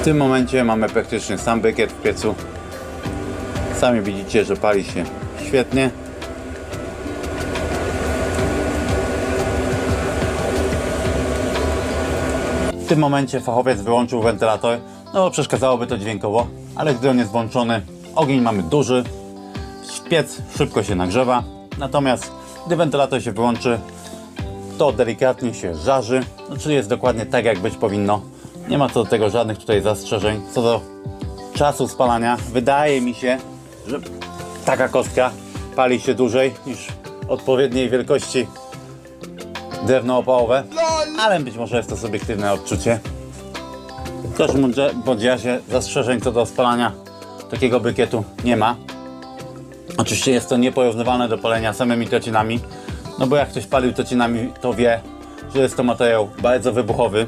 W tym momencie mamy praktycznie sam bykiet w piecu. Sami widzicie, że pali się świetnie. W tym momencie fachowiec wyłączył wentylator, no bo przeszkadzałoby to dźwiękowo, ale gdy on jest włączony, ogień mamy duży, piec szybko się nagrzewa, natomiast gdy wentylator się wyłączy, to delikatnie się żarzy, no, czyli jest dokładnie tak jak być powinno. Nie ma co do tego żadnych tutaj zastrzeżeń. Co do czasu spalania, wydaje mi się, że taka kostka pali się dłużej niż odpowiedniej wielkości drewno opałowe, ale być może jest to subiektywne odczucie. Każdym bądź- razie zastrzeżeń co do spalania takiego brykietu nie ma. Oczywiście jest to nieporównywalne do palenia samymi trocinami, no bo jak ktoś palił trocinami, to wie, że jest to materiał bardzo wybuchowy.